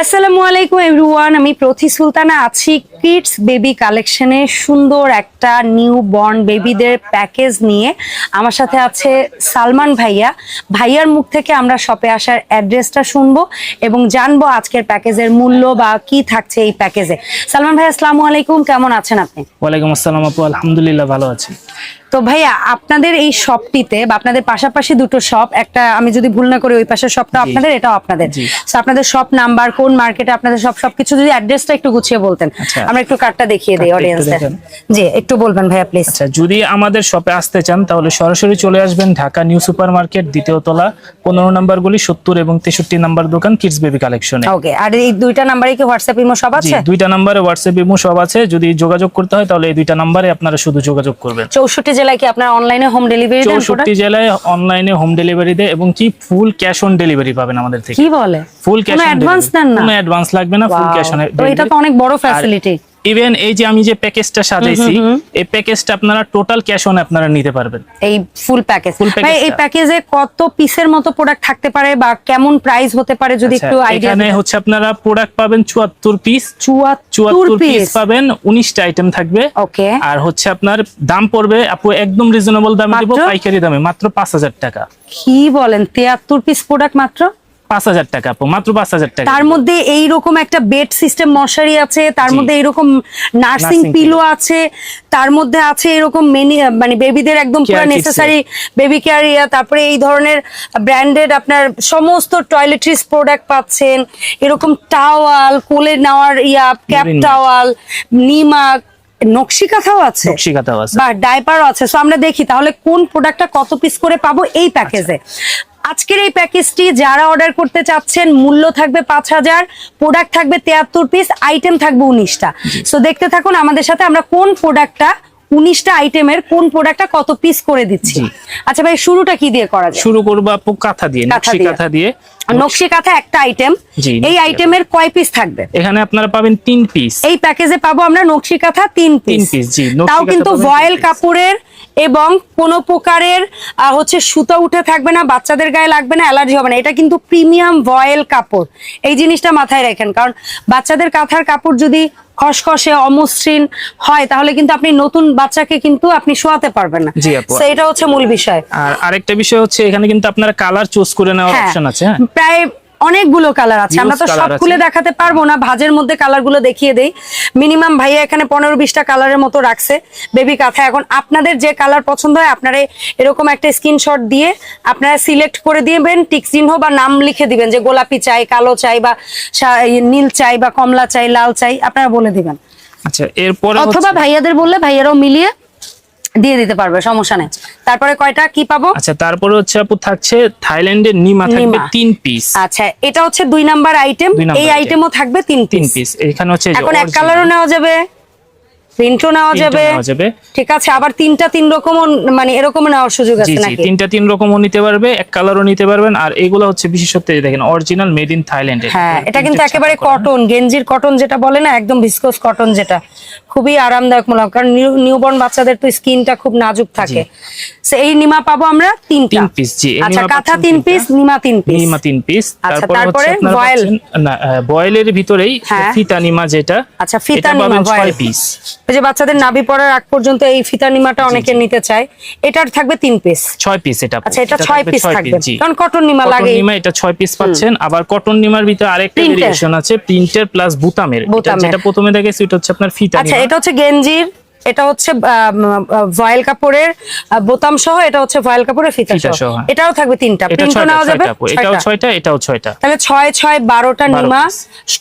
আসসালামু আলাইকুম এভরিওয়ান, আমি প্রতি সুলতানা আছি কিডস বেবি কালেকশনে সুন্দর একটা নিউ বর্ন বেবিদের প্যাকেজ নিয়ে। আমার সাথে আছে সালমান ভাইয়া। ভাইয়ার মুখ থেকে আমরা শপে আসার অ্যাড্রেসটা শুনব এবং জানব আজকের প্যাকেজের মূল্য বা কি থাকছে এই প্যাকেজে সালমান ভাই, আসসালামু আলাইকুম। কেমন আছেন আপনি? ওয়ালাইকুম আসসালাম আপু। আলহামদুলিল্লাহ, ভালো আছি। তো ভাইয়া আপনাদের এই শপটিতে বা আপনাদের পাশাপাশি দুটো শপ একটা আমি যদি ভুল না করি ওই পাশের শপটা আপনাদের এটাও আপনাদের। আপনাদের শপ নাম্বার কোন মার্কেটে আপনাদের সব সবকিছু যদি অ্যাড্রেসটা একটু গুছিয়ে বলতেন আচ্ছা। আমরা একটু কার্ডটা দেখিয়ে দিই অডিয়েন্সদের জি একটু বলবেন ভাইয়া প্লিজ আচ্ছা যদি আমাদের শপে আসতে চান তাহলে সরাসরি চলে আসবেন ঢাকা নিউ সুপার মার্কেট দ্বিতীয় তলা পনেরো নাম্বার গুলি সত্তর এবং তেষট্টি নাম্বার দোকান কিডস বেবি কালেকশনে ওকে আর এই দুইটা নাম্বারে কি হোয়াটসঅ্যাপ ইমো সব জি আছে? দুইটা নাম্বারে হোয়াটসঅ্যাপ ইমো সব আছে। যদি যোগাযোগ করতে হয় তাহলে এই দুইটা নাম্বারে আপনারা শুধু যোগাযোগ করবেন। চৌষট্টি জেলায় কি আপনারা অনলাইনে হোম ডেলিভারি দেন product? চৌষট্টি জেলায় অনলাইনে হোম ডেলিভারি দেয় এবং কি ফুল ক্যাশ অন ডেলিভারি পাবেন আমাদের থেকে। কি বলে? ফুল ক্যাশ অন অ্যাডভান্স দেন না? কোনো অ্যাডভান্স লাগবে না ফুল ক্যাশ অন তো এটা তো অনেক বড় ফ্যাসিলিটি ইভেন এই যে আমি যে প্যাকেজটা সাজাইছি এই প্যাকেজটা আপনারা টোটাল ক্যাশ অন আপনারা নিতে পারবেন। এই ফুল প্যাকেজ ভাই এই প্যাকেজে কত পিসের মতো প্রোডাক্ট থাকতে পারে বা কেমন প্রাইস হতে পারে যদি আচ্ছা, একটু আইডিয়া এখানে হচ্ছে আপনারা প্রোডাক্ট পাবেন চুয়াত্তর পিস চুয়াত্তর চুয়াত্তর পিস পিস পাবেন উনিশটা আইটেম থাকবে। ওকে আর হচ্ছে আপনার দাম পড়বে আপু একদম রিজনেবল দামে দিব পাইকারি দামে মাত্র পাঁচ হাজার টাকা। কি বলেন তিয়াত্তর পিস প্রোডাক্ট মাত্র? পাঁচ হাজার টাকা আপু মাত্র পাঁচ হাজার টাকা। তার মধ্যে এই রকম একটা বেড সিস্টেম মশারি আছে তার মধ্যে এরকম নার্সিং পিলো আছে তার মধ্যে আছে এরকম মেনি মানে বেবিদের একদম পুরো নেসেসারি বেবি কেয়ার ইয়া তারপরে এই ধরনের ব্র্যান্ডেড আপনার সমস্ত টয়লেট্রিজ প্রোডাক্ট পাচ্ছেন এরকম টাওয়াল কোলে নেওয়ার ইয়া ক্যাপ টাওয়াল নিমা নকশি কাঁথাও আছে? আছে। বা ডাইপারও আছে। সো আমরা দেখি তাহলে কোন প্রোডাক্টটা কত পিস করে পাবো এই প্যাকেজে আজকের এই প্যাকেজটি যারা অর্ডার করতে চাচ্ছেন মূল্য থাকবে পাঁচ হাজার প্রোডাক্ট থাকবে তেয়াত্তর পিস আইটেম থাকবে উনিশটা। সো দেখতে থাকুন আমাদের সাথে আমরা কোন প্রোডাক্টটা উনিশটা আইটেমের কোন প্রোডাক্টটা কত পিস করে দিচ্ছি। আচ্ছা ভাই শুরুটা কি দিয়ে করা যায়? শুরু করব আপু কাঁথা দিয়ে নকশি। কাঁথা দিয়ে। নকশি কাঁথা একটা আইটেম এই আইটেমের কয় পিস থাকবে? এখানে আপনারা পাবেন তিন পিস এই প্যাকেজে পাবো আমরা নকশি কাঁথা তিন তিন পিস পিস জি তাও কিন্তু ভয়েল কাপড়ের এবং কোনো প্রকারের হচ্ছে সুতো উঠে থাকবে না বাচ্চাদের গায়ে লাগবে না অ্যালার্জি হবে না। এটা কিন্তু প্রিমিয়াম ভয়েল কাপড়। এই জিনিসটা মাথায় রাখেন কারণ বাচ্চাদের কাঁথার কাপড় যদি খসখসে অমসৃণ হয় তাহলে কিন্তু আপনি নতুন বাচ্চাকে কিন্তু আপনি শোয়াতে পারবেন না। এটা হচ্ছে মূল বিষয়। আর আরেকটা বিষয় হচ্ছে এখানে কিন্তু আপনারা কালার চুজ করে নেওয়ার হ্যাঁ। অপশন আছে হ্যাঁ? প্রায় অনেকগুলো কালার আছে। আমরা তো সব খুলে দেখাতে পারব না ভাজের মধ্যে কালারগুলো দেখিয়ে দেই। মিনিমাম ভাইয়া এখানে পনেরো বিশটা কালারের মতো রাখছে। বেবি কাঁথা এখন আপনাদের যে কালার পছন্দ হয় আপনারা এরকম একটা স্ক্রিনশট দিয়ে আপনারা সিলেক্ট করে দিবেন টিক চিহ্ন বা নাম লিখে দিবেন যে গোলাপি চাই কালো চাই বা নীল চাই বা কমলা চাই লাল চাই আপনারা বলে দিবেন। আচ্ছা এরপরে অথবা ভাইয়াদের বললে ভাইয়ারাও মিলিয়ে দিয়ে দিতে পারবে সমস্যা নেই। তারপরে কয়টা? কি পাবো? আচ্ছা তারপরে হচ্ছে আপু থাকছে থাইল্যান্ডের নিমা থাকবে। তিন পিস আচ্ছা এটা হচ্ছে দুই নাম্বার আইটেম এই। আইটেমও থাকবে তিন তিন পিস এখানে হচ্ছে এখন এক কালারও নেওয়া যাবে। প্রিন্টও নেওয়া যাবে। যাবে। ঠিক আছে আবার তিনটা তিন রকম মানে এরকম নেওয়ার সুযোগ আছে নাকি? তিনটা তিন রকমও নিতে পারবে এক কালারও নিতে পারবেন আর এগুলো হচ্ছে বিশেষত্ব দেখেন অরিজিনাল মেড ইন থাইল্যান্ড হ্যাঁ এটা কিন্তু একেবারে কটন গেঞ্জির কটন যেটা বলে না একদম ভিসকোস কটন যেটা। খুবই আরামদায়ক মূলক কারণ নিউবর্ন বাচ্চাদের তো স্কিনটা খুব নাজুক থাকে। এই নিমা পাবো আমরা তিনটা। তিন পিস জি, আচ্ছা কাঁথা তিন পিস নিমা তিন পিস নিমা তিন পিস আচ্ছা, তারপরে voil। না বয়েলের ভিতরেই হ্যাঁ। ফিতা নিমা যেটা আচ্ছা ফিতা নিমা ছয় পিস ওই যে বাচ্চাদের নাভি পড়ার আগ পর্যন্ত এই ফিতা নিমাটা অনেকে নিতে চায়। এটার থাকবে তিন পিস ছয় পিস এটা আচ্ছা এটা ছয় পিস থাকবে। কারণ কটন নিমা কটন লাগে নিমা এটা ছয় পিস পাচ্ছেন। আবার কটন নিমার ভিতরে আরেকটা ভেরিয়েশন আছে প্রিন্টের প্লাস বুতামের। এটা। যেটা প্রথমে দেখেছি এটা হচ্ছে আপনার ফিতা আচ্ছা এটা হচ্ছে গেঞ্জির এটা হচ্ছে ভয়েল কাপড়ের বোতাম সহ এটা হচ্ছে ভয়েল কাপড়ের ফিতা সহ। হ্যাঁ। এটাও থাকবে তিনটা। এটা প্রিন্টও নেওয়া যাবে? এটাও ছয়টা। এটাও ছয়টা। তাহলে ছয় ছয় বারোটা বারো নিমা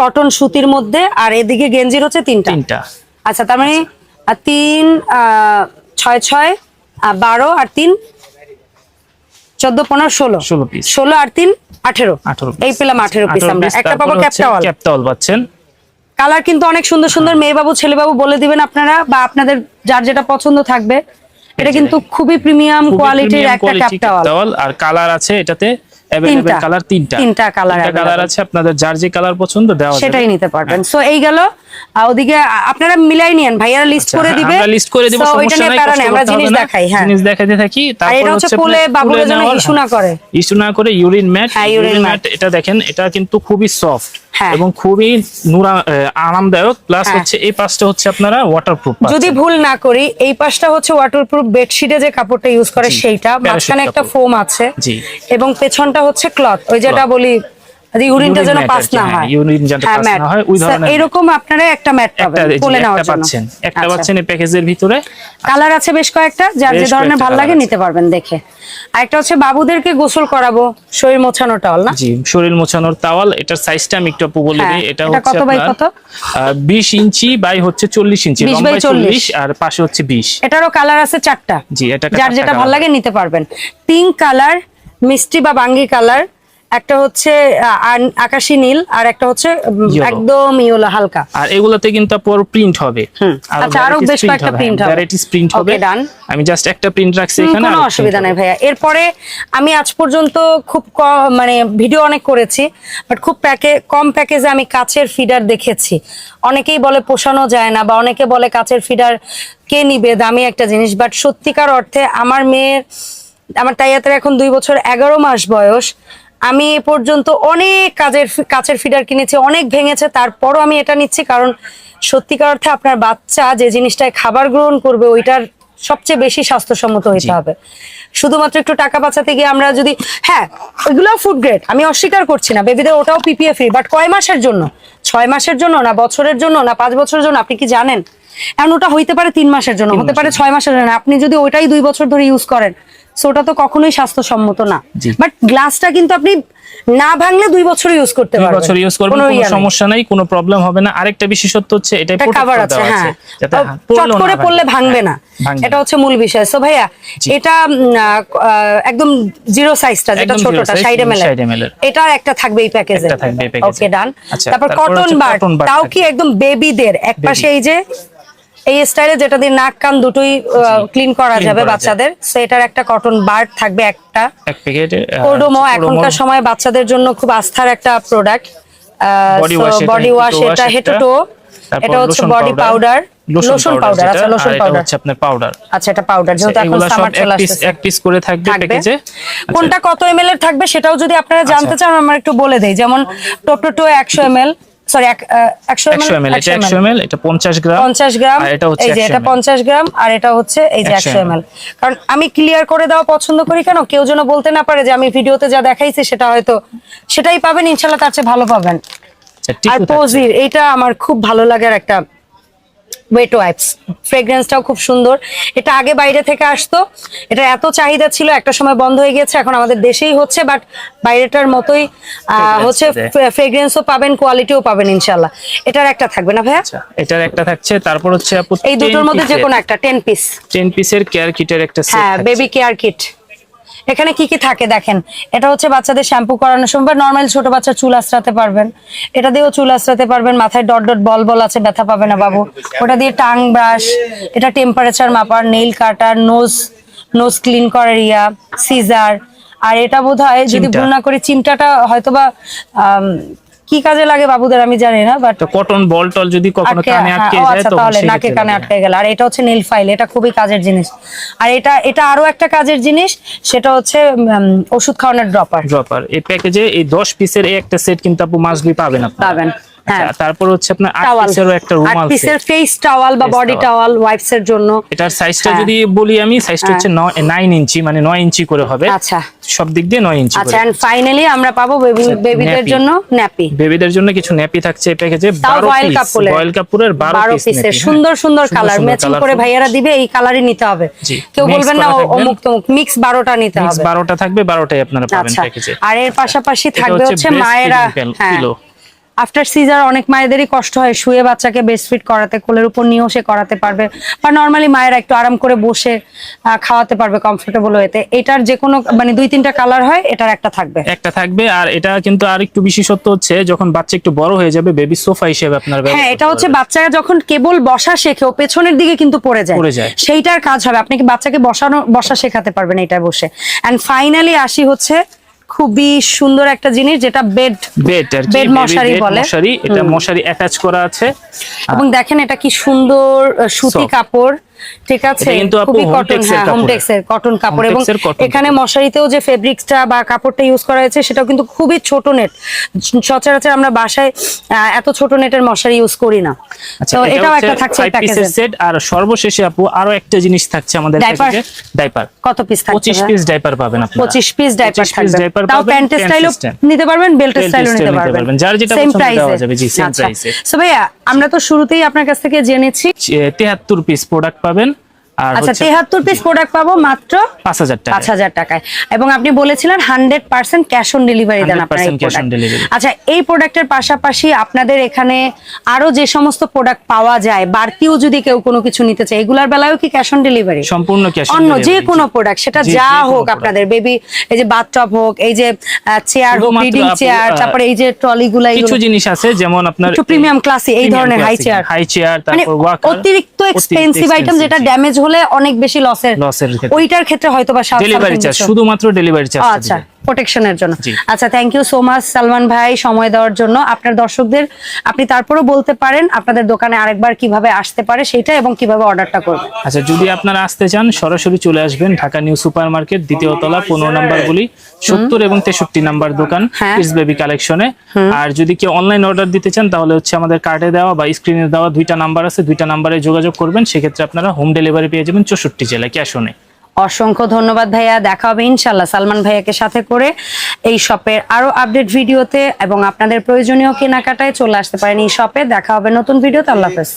কটন সুতির মধ্যে আর এদিকে গেঞ্জির হচ্ছে তিনটা। তিনটা। আচ্ছা তার মানে তিন ছয় ছয় বারো আর তিন চোদ্দ পনেরো ষোলো। ষোলো পিস ষোলো আর তিন আঠেরো। আঠারো এই পেলাম আঠেরো পিস আমরা। একটা পাবো ক্যাপটাওয়াল ক্যাপটাওয়াল পাচ্ছেন। কালার কিন্তু অনেক সুন্দর সুন্দর মেয়ে বাবু ছেলে বাবু বলে দিবেন আপনারা বা আপনাদের যার যেটা পছন্দ থাকবে। এটা কিন্তু খুবই প্রিমিয়াম কোয়ালিটির একটা ক্যাপটাওয়াল আর কালার আছে এটাতে তিনটা। কালার তিনটা। তিনটা কালার কালার আছে আপনাদের যার যে কালার পছন্দ দেওয়া যাবে। সেটাই নিতে পারবেন। সো এই গেল। ওদিকে আপনারা মিলাই নিয়েন ভাইয়ারা লিস্ট আচ্ছা, করে হ্যাঁ, দিবে। আমরা লিস্ট করে দেব সমস্যা নাই আমরা জিনিস দেখাই হ্যাঁ। জিনিস দেখাতে থাকি তারপর এটা হচ্ছে কোলে আপনার জন্য ইস্যু না করে। ইস্যু না করে ইউরিন ম্যাট হ্যাঁ, ইউরিন ম্যাট এটা দেখেন এটা কিন্তু খুবই সফট হ্যাঁ। এবং খুবই নুরা আরামদায়ক। প্লাস হ্যাঁ। হচ্ছে এই পাশটা হচ্ছে আপনারা ওয়াটারপ্রুফ যদি ভুল না করি এই পাশটা হচ্ছে ওয়াটারপ্রুফ বেডশিটে যে কাপড়টা ইউজ করে সেইটা মাঝখানে একটা ফোম আছে জি। এবং পেছনটা হচ্ছে ক্লথ ওই যেটা বলি ইউরিনটা Urine যেন পাস না হ্যাঁ, হয়। urine যেন না ওই ধরনের- এরকম আপনারা একটা ম্যাট পাবেন জি, নেওয়ার জন্য। পাচ্ছেন একটা আচ্ছা। পাচ্ছেন এই প্যাকেজের ভিতরে। কালার আছে বেশ কয়েকটা যার যে ধরনের ভালো লাগে নিতে পারবেন দেখে। আর একটা হচ্ছে বাবুদেরকে গোসল করাবো শরীর মোছানো টাওয়াল না? জি শরীর মোছানোর তাওয়াল এটার সাইজটা আমি একটু আপু বলে হ্যাঁ, দিই এটা হচ্ছে কত বাই কত? বিশ ইঞ্চি বাই হচ্ছে চল্লিশ ইঞ্চি 20 40 চল্লিশ। আর পাশে হচ্ছে বিশ। এটারও কালার আছে চারটা। জি, এটা যার যেটা ভালো লাগে নিতে পারবেন। পিঙ্ক কালার মিষ্টি বা বাঙ্গি কালার একটা হচ্ছে আকাশি নীল আর একটা হচ্ছে। একদম ইয়েলো হালকা। আর এগুলোতে কিন্তু পর প্রিন্ট হবে। আচ্ছা, আরও বেশ কয়েকটা print হবে। ভ্যারাইটিস প্রিন্ট হবে. আমি জাস্ট একটা প্রিন্ট রাখছি এখানে কোনো অসুবিধা নাই ভাইয়া। এরপরে আমি আজ পর্যন্ত খুব মানে ভিডিও অনেক করেছি বাট খুব প্যাকে কম প্যাকেজে আমি কাচের ফিডার দেখেছি। অনেকেই বলে পোষানো যায় না বা অনেকে বলে কাচের ফিডার কে নিবে দামি একটা জিনিস বাট সত্যিকার অর্থে আমার মেয়ের আমার তাইয়াতের এখন দুই বছর এগারো মাস বয়স। আমি এ পর্যন্ত অনেক কাজের কাচের ফিডার কিনেছি অনেক ভেঙেছে তারপরও আমি এটা নিচ্ছি কারণ সত্যিকার অর্থে আপনার বাচ্চা যে জিনিসটায় খাবার গ্রহণ করবে ওইটার সবচেয়ে বেশি স্বাস্থ্যসম্মত হইতে হবে। শুধুমাত্র একটু টাকা বাঁচাতে গিয়ে আমরা যদি হ্যাঁ ওইগুলো ফুড গ্রেড আমি অস্বীকার করছি না বেবিদের ওটাও পিপিএ ফ্রি বাট কয় মাসের জন্য? ছয় মাসের জন্য না বছরের জন্য না পাঁচ বছরের জন্য আপনি কি জানেন? এখন ওটা হইতে পারে তিন মাসের জন্য হতে পারে ছয় মাসের জন্য আপনি যদি ওইটাই দুই বছর ধরে ইউজ করেন সো ওটা তো কখনোই স্বাস্থ্যসম্মত না। বাট গ্লাসটা কিন্তু আপনি না ভাঙলে দুই বছর ইউজ করতে পারবেন। বছর ইউজ করবেন কোনো। সমস্যা নাই কোনো প্রবলেম হবে না। আরেকটা বিশেষত্ব হচ্ছে এটা কাভার আছে হ্যাঁ। চট করে পড়লে ভাঙবে না। এটা হচ্ছে মূল বিষয়। সো ভাইয়া এটা একদম জিরো সাইজটা যেটা ছোটটা সাইডে মেলে side এটা একটা থাকবে এই প্যাকেজে থাকবে এই এ। ওকে ডান তারপর কটন bud তাও কি একদম বেবিদের একপাশে এই যে এই স্টাইলে যেটা দিয়ে নাক কান দুটোই ক্লিন করা যাবে বাচ্চাদের। সো এটার একটা কটন বার্ড থাকবে একটা। এক কোডোমো এখনকার সময় বাচ্চাদের জন্য খুব আস্থার একটা প্রোডাক্ট বডি ওয়াশ এটা wash হেড টু। এটা। হচ্ছে বডি পাউডার লোশন পাউডার আচ্ছা লোশন পাউডার হচ্ছে আপনার পাউডার আচ্ছা এটা পাউডার যেহেতু এখন সামার চলে আসছে এক পিস করে থাকবে থাকবে। প্যাকেজে কোনটা কত এমএল এর থাকবে সেটাও যদি আপনারা জানতে চান আমরা একটু বলে দেই। যেমন টোটো একশো এমএল সরি একশো একশো এম এমএল এটা একশো এম এটা পঞ্চাশ গ্রাম পঞ্চাশ গ্রাম আর এটা হচ্ছে এই যে এটা ml পঞ্চাশ গ্রাম আর এটা হচ্ছে এই যে 100 একশো এমএল কারণ আমি ক্লিয়ার করে দেওয়া পছন্দ করি কেন? কেউ যেন বলতে না পারে যে আমি ভিডিওতে যা দেখাইছি সেটা হয়তো সেটাই পাবেন ইনশাল্লাহ তার চেয়ে ভালো পাবেন। আচ্ছা, আর পোজির এটা আমার খুব ভালো লাগার একটা ওয়েট ওয়াইপস ফ্রেগ্রেন্সটাও খুব সুন্দর। এটা আগে বাইরে থেকে আসতো। এটা এত চাহিদা ছিল একটা সময় বন্ধ হয়ে গেছে এখন আমাদের দেশেই হচ্ছে বাট বাইরেটার মতোই আহ, হচ্ছে। ফ্রেগ্রেন্সও পাবেন কোয়ালিটিও পাবেন ইনশাল্লাহ এটার একটা থাকবে না ভাইয়া? আচ্ছা এটার একটা থাকছে তারপর হচ্ছে এই দুটোর মধ্যে যে কোনো একটা টেন পিস টেন পিসের কেয়ার কিটের একটা সেট হ্যাঁ বেবি কেয়ার কিট এখানে কি কি থাকে দেখেন? এটা হচ্ছে বাচ্চাদের শ্যাম্পু করানোর সময় বা নর্মাল ছোট বাচ্চা চুল আশ্রাতে পারবেন। এটা দিয়েও চুল আশ্রাতে পারবেন মাথায় ডট ডট বল বল আছে ব্যথা পাবে না বাবু। ওটা দিয়ে টাং ব্রাশ এটা টেম্পারেচার মাপার nail cutter nose nose clean করার ইয়া সিজার আর এটা বোধ হয় যদি। ভুল না করি চিমটাটা হয়তোবা কি কাজে লাগে বাবুদের আমি জানি না বাট কটন বল টল যদি কখনো কানে হ্যাঁ, আটকে যায় আচ্ছা তো তাহলে নাকে কানে আটকে গেল। আর এটা হচ্ছে নীল ফাইল এটা খুবই কাজের জিনিস। আর এটা এটা আরও একটা কাজের জিনিস সেটা হচ্ছে ওষুধ খাওয়ানোর ড্রপার ড্রপার এই প্যাকেজে এই 10 পিসের এই একটা সেট কিন্তু আপু মাসলি পাবেন আপনি পাবেন। হ্যাঁ তারপর হচ্ছে আপনার 8 টাওয়াল পিসেরও একটা আট রুমাল পিসের ফেস টাওয়াল বা বডি। টাওয়াল ওয়াইপস এর জন্য। এটার সাইজটা হ্যাঁ। যদি বলি আমি সাইজটা হচ্ছে 9 ইঞ্চি মানে 9 ইঞ্চি করে হবে। আচ্ছা। সব দিক দিয়ে 9 ইঞ্চি আচ্ছা এন্ড ফাইনালি আমরা পাবো বেবি আচ্ছা, বেবিদের জন্য ন্যাপি বেবিদের জন্য কিছু ন্যাপি থাকছে এই প্যাকেজে তাও 12 বয়েল পিস বয়েল কাপড়ের 12 বারো পিসের সুন্দর সুন্দর কালার ম্যাচিং করে ভাইয়ারা দিবে এই কালারই নিতে হবে। কেউ বলবেন না। অমুক তমুক মিক্স বারোটা নিতে হবে মিক্স হবে। 12টা থাকবে 12টাই আপনারা পাবেন আচ্ছা। প্যাকেজে আর এর পাশাপাশি থাকবে হচ্ছে মায়েরা হ্যাঁ। আফটার সিজার অনেক মায়েদেরই কষ্ট হয় শুয়ে বাচ্চাকে বেস্ট ফিট করাতে কোলের উপর নিয়েও সে করাতে পারবে বা নর্মালি মায়েরা একটু আরাম করে বসে খাওয়াতে পারবে কমফোর্টেবল হয়েতে এটার যে কোনো মানে দুই তিনটা কালার হয় এটার একটা থাকবে একটা থাকবে আর এটা কিন্তু আর একটু বিশেষত্ব হচ্ছে যখন বাচ্চা একটু বড় হয়ে যাবে বেবি সোফা হিসেবে আপনার হ্যাঁ এটা হচ্ছে। বাচ্চারা যখন কেবল বসা শেখে ও পেছনের দিকে কিন্তু পড়ে যায় পড়ে যায়। সেইটার কাজ হবে আপনি কি বাচ্চাকে বসানো বসা শেখাতে পারবেন এটা বসে এন্ড ফাইনালি আসি হচ্ছে খুবই সুন্দর একটা জিনিস যেটা বেড বেড আর বেড মশারি বলে। মশারি এটা মশারি অ্যাটাচ করা আছে। এবং দেখেন এটা কি সুন্দর সুতি কাপড়। ঠিক আছে খুবই কটন হ্যাঁ কাপড়ের। কটন কাপড় এবং এখানে মশারিতেও যে ফেব্রিক্সটা বা কাপড়টা ইউজ করা হয়েছে সেটাও কিন্তু খুবই ছোট নেট সচরাচর আমরা বাসায় এত ছোট নেটের মশারি ইউজ করি না। তো এটাও একটা থাকছে ফাইভ পিসের প্যাকেজে সেট আর সর্বশেষে আপু আরও একটা জিনিস থাকছে আমাদের Diaper? ডাইপার কত পিস থাকছে পঁচিশ ভাইয়া? পিস ডাইপার পাবেন আপনারা। পঁচিশ পিস ডাইপার থাকবে। তাও pant স্টাইলও নিতে পারবেন বেল্ট স্টাইলও নিতে পারবেন। যার যেটা পছন্দ দেওয়া যাবে, জি, price এ। সো ভাইয়া আমরা তো শুরুতেই আপনার কাছ থেকে জেনেছি। তেহাত্তর পিস প্রোডাক্ট পাবেন। আচ্ছা হচ্ছে তেহাত্তর পিস প্রোডাক্ট পাবো মাত্র পাঁচ হাজার টাকা পাঁচ হাজার টাকায়। এবং আপনি বলেছিলেন hundred percent cash on delivery দেন আপনার 100%। আচ্ছা এই প্রোডাক্টের পাশাপাশি আপনাদের এখানে আরও যে সমস্ত প্রোডাক্ট পাওয়া যায় বাড়তিও যদি কেউ কোনো কিছু নিতে চায় এগুলার বেলায়ও কি ক্যাশ অন ডেলিভারি সম্পূর্ণ ক্যাশ অন্য যে কোনো প্রোডাক্ট সেটা যা হোক আপনাদের বেবি এই যে বাথটব হোক এই যে চেয়ার হোক রিডিং চেয়ার তারপরে এই যে ট্রলি গুলা কিছু জিনিস আছে যেমন আপনার একটু classy, এই ধরনের হাই চেয়ার হাই চেয়ার তারপর ওয়াকার অতিরিক্ত এক্সপেন্সিভ আইটেম যেটা ড্যামেজ হলে অনেক বেশি লসের লসের ওইটার ক্ষেত্রে হয়তো বা ডেলিভারি চার্জ শুধুমাত্র ডেলিভারি চার্জ আচ্ছা। প্রোটেকশনের জন্য। আচ্ছা thank you so much Salman ভাই সময় দেওয়ার জন্য। আপনার দর্শকদের আপনি তারপরও বলতে পারেন আপনাদের দোকানে আরেকবার কীভাবে আসতে পারে সেটা এবং কীভাবে অর্ডারটা করবে। আচ্ছা যদি আপনারা আসতে চান সরাসরি চলে আসবেন ঢাকা নিউ সুপার মার্কেট দ্বিতীয় তলা পনেরো নাম্বার গুলি সত্তর এবং তেষট্টি নাম্বার দোকান। কিডস বেবি কালেকশনে আর যদি কেউ অনলাইন অর্ডার দিতে চান তাহলে হচ্ছে আমাদের কার্ডে দেওয়া বা স্ক্রিনে দেওয়া দুইটা নাম্বার আছে দুইটা নাম্বারে যোগাযোগ করবেন। সেক্ষেত্রে আপনারা হোম ডেলিভারি পেয়ে যাবেন চৌষট্টি জেলায় ক্যাশ অনে অসংখ্য ধন্যবাদ ভাইয়া। দেখা হবে ইনশাল্লাহ সালমান ভাইয়াকে সাথে করে এই শপের আরও আপডেট ভিডিওতে এবং আপনাদের প্রয়োজনীয় কেনাকাটায় চলে আসতে পারেন এই শপে। দেখা হবে নতুন ভিডিওতে। আল্লাহ হাফেজ।